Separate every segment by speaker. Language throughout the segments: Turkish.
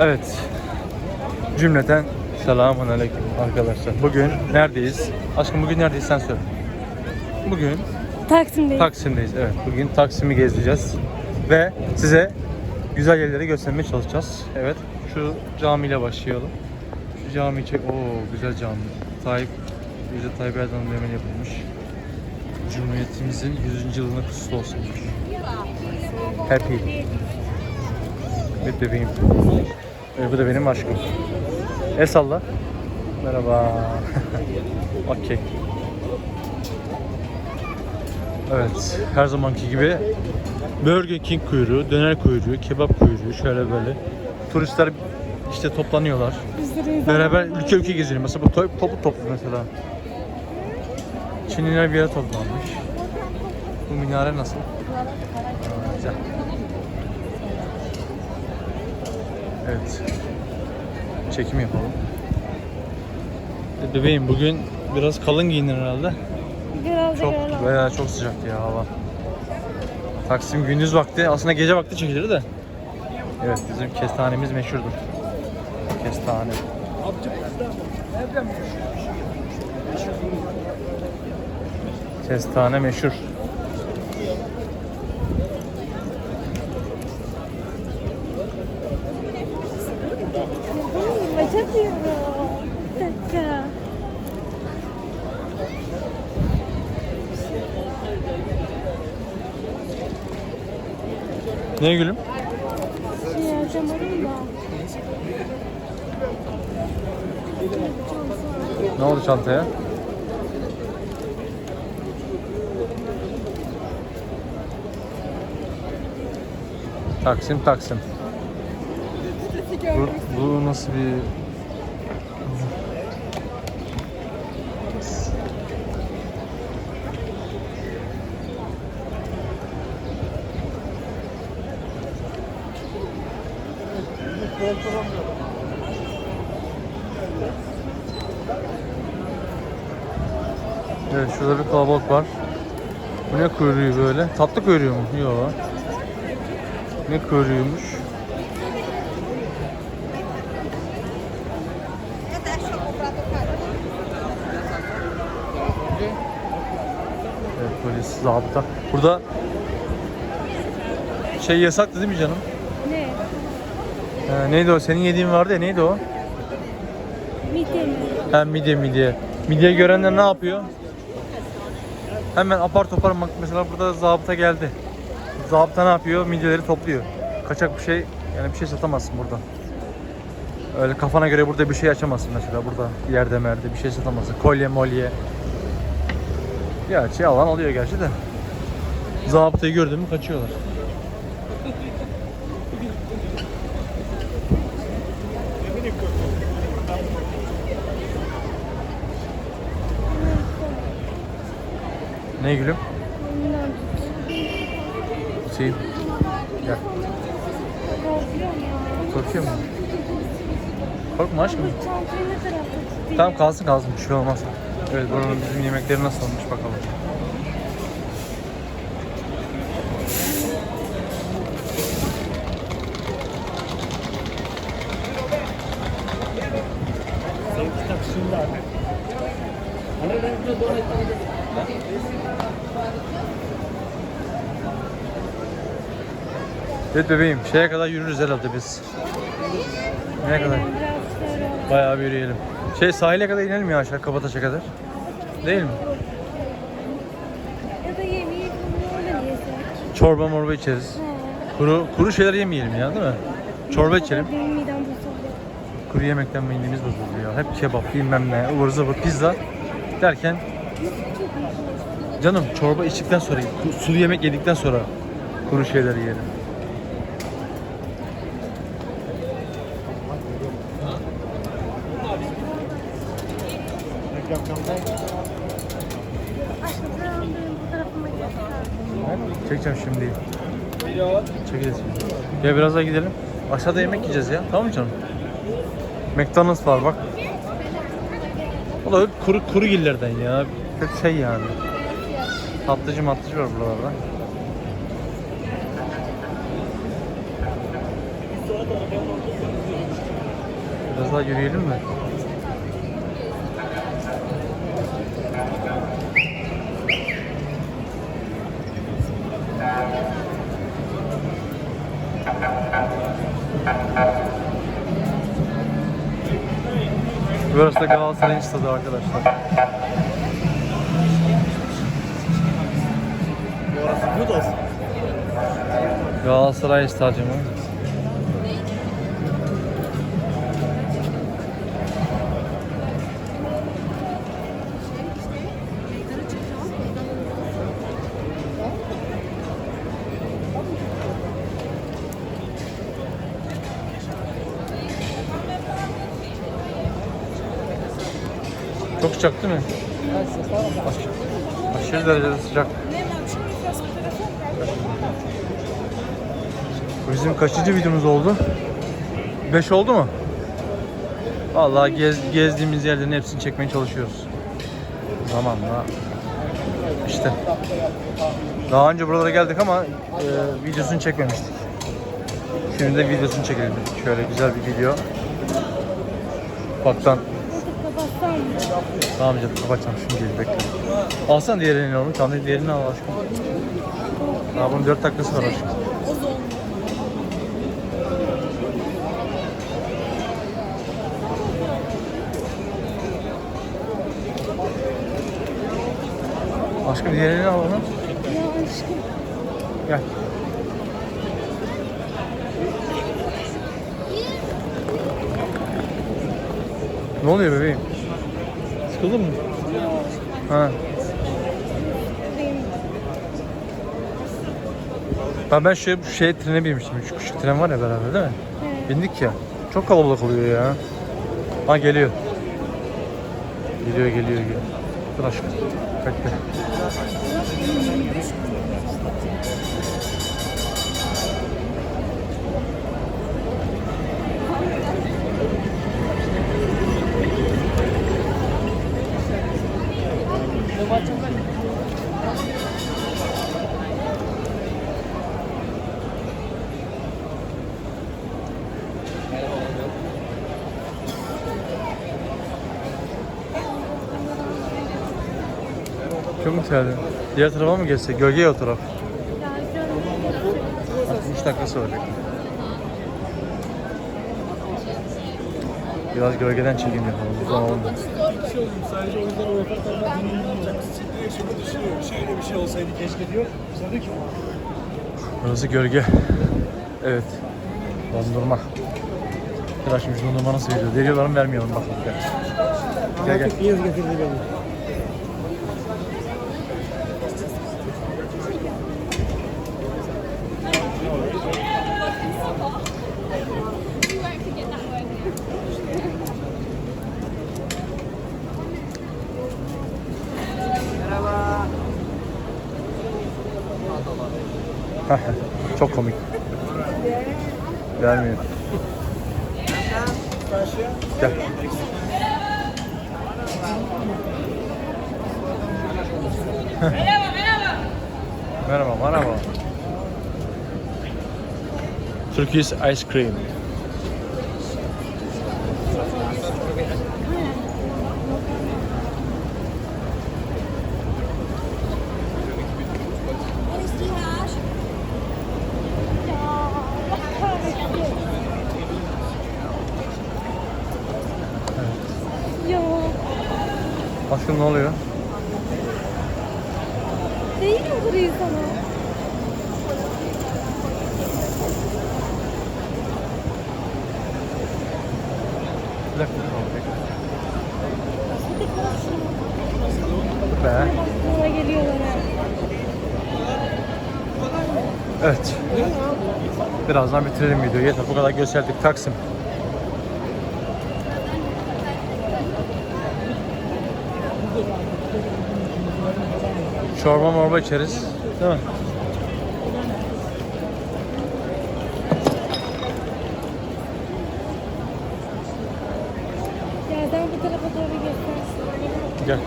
Speaker 1: Evet. Cümleten selamun aleyküm arkadaşlar. Bugün neredeyiz? Aşkım bugün neredeyiz sen söyle. Bugün
Speaker 2: Taksim'deyiz.
Speaker 1: Taksim'deyiz. Evet. Bugün Taksim'i gezeceğiz. Ve size güzel yerleri göstermeye çalışacağız. Evet. Şu camiyle başlayalım. Şu cami çek. Oo güzel cami. Tayyip Recep Tayyip Erdoğan döneminde yapılmış. Cumhuriyetimizin 100. yılına kutlu olsun. Happy. Evet bebeğim. Evet, bu da benim aşkım. El salla. Merhaba. Okey. Evet, her zamanki gibi Burger King kuyruğu, döner kuyruğu, kebap kuyruğu şöyle böyle. Turistler işte toplanıyorlar. Beraber ülke ülke geziyor. Mesela bu to- toplu toplu mesela. Çinliler bir yere toplanmış. Bu minare nasıl? Güzel. Evet. Çekim yapalım. Bebeğim bugün biraz kalın giyindin herhalde.
Speaker 2: Biraz da
Speaker 1: Çok
Speaker 2: görelim.
Speaker 1: veya çok sıcak ya hava. Taksim gündüz vakti aslında gece vakti çekilir de. Evet bizim kestanemiz meşhurdur. Kestane. Kestane meşhur. Ne gülüm? Ne oldu çantaya? Taksim Taksim. Bu, bu nasıl bir... Evet şurada bir kalabalık var. Bu ne kuyruğu böyle? Tatlı kuyruğu mu? Yok. Ne kuyruğuymuş? Evet polis, zabıta. Burada şey yasaktı değil mi canım? Ee, neydi o? Senin yediğin vardı ya neydi o?
Speaker 2: Midye mi?
Speaker 1: Ha midye midye. Midye görenler ne yapıyor? Hemen apar topar bak mesela burada zabıta geldi. Zabıta ne yapıyor? Midyeleri topluyor. Kaçak bir şey yani bir şey satamazsın burada. Öyle kafana göre burada bir şey açamazsın mesela burada yerde merde bir şey satamazsın. Kolye molye. Gerçi alan alıyor gerçi de. Zabıtayı gördün mü kaçıyorlar. Ne gülüm?
Speaker 2: Bundan tut.
Speaker 1: Hüseyin. Gel. Korkuyor musun? Korkma aşkım.
Speaker 2: Tutayım?
Speaker 1: Tamam kalsın kalsın bir şey olmaz. Evet buranın bizim yemekleri nasıl olmuş bakalım. Evet bebeğim şeye kadar yürürüz herhalde biz. Nereye kadar? Bayağı bir yürüyelim. Şey sahile kadar inelim ya aşağı Kabataş'a kadar. Değil mi?
Speaker 2: Ya da yemeği bunu öyle yesek.
Speaker 1: Çorba morba içeriz. Kuru kuru şeyler yemeyelim ya değil mi? Çorba içelim.
Speaker 2: Benim midem bozuldu.
Speaker 1: Kuru yemekten midemiz bozuldu ya. Hep kebap bilmem ne ıvır zıvır pizza derken canım çorba içtikten sonra sulu yemek yedikten sonra kuru şeyler yiyelim. Çekeceğim şimdi. Çekeceğiz şimdi. Ya biraz daha gidelim. Aşağıda yemek yiyeceğiz ya. Tamam mı canım? McDonald's var bak. O da hep kuru kuru gillerden ya. Şey yani. Tatlıcı matlıcı var buralarda. Biraz daha yürüyelim mi? Burası da Galatasaray'ın stadı arkadaşlar.
Speaker 3: Budos.
Speaker 1: Galatasaray Stadyumu. Çok sıcak değil mi? Aşırı, aşırı derecede sıcak. Bizim kaçıncı videomuz oldu? 5 oldu mu? Vallahi gez, gezdiğimiz yerlerin hepsini çekmeye çalışıyoruz. Zamanla işte. Daha önce buralara geldik ama e, videosunu çekmemiştik. Şimdi de videosunu çekelim. Şöyle güzel bir video.
Speaker 2: Mı?
Speaker 1: Tamam canım kapatacağım şimdi geri bekle. Alsana diğerini onu. Tamam diğerini al aşkım. Daha bunun 4 dakikası var aşkım. Aşkım diğerini al onu.
Speaker 2: Ya aşkım.
Speaker 1: Gel. Ne oluyor bebeğim? Sıkıldın mı? Ha. Ben ben şey, şey trene binmiştim. Şu küçük tren var ya beraber değil mi?
Speaker 2: Evet.
Speaker 1: Bindik ya. Çok kalabalık oluyor ya. Ha geliyor. Geliyor geliyor geliyor. Aşkım. Bekle. Çok mu terledin? Diğer tarafa mı geçsek? Gölgeye o taraf.
Speaker 2: Ya görmedim.
Speaker 1: 3 dakikası var. Biraz gölgeden çekim yapalım. Bu zaman oldu.
Speaker 3: Bir şey olsaydı keşke diyor.
Speaker 1: Burası gölge. Evet. Dondurma. Şimdi şu dondurma nasıl veriyor? Veriyorlar mı vermiyorlar mı bakalım. Gel. Gel
Speaker 3: artık yıl getirdi beni.
Speaker 1: Çok komik. Vermiyor. Gel. merhaba, merhaba. Turkish ice cream.
Speaker 2: Ya Allah kahretsin. Ya
Speaker 1: Aşkım ne oluyor?
Speaker 2: değil mi burayı sana?
Speaker 1: Bir dakika. bekle. Be.
Speaker 2: Geliyorlar.
Speaker 1: Evet. Birazdan bitirelim videoyu. Yeter bu kadar gösterdik Taksim. Çorba morba içeriz. Değil mi?
Speaker 2: Yerden bu tarafa doğru göstersin.
Speaker 1: Gel.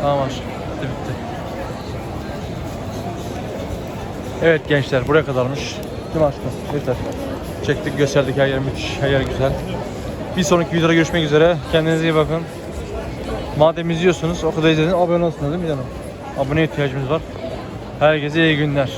Speaker 1: Tamam aşkım. Bitti bitti. Evet gençler buraya kadarmış. Değil aşkım? Yeter. Çektik gösterdik her yer müthiş. Her yer güzel. Bir sonraki videoda görüşmek üzere. Kendinize iyi bakın. Madem izliyorsunuz o kadar izlediniz abone olsunuz değil mi canım? Abone ihtiyacımız var. Herkese iyi günler.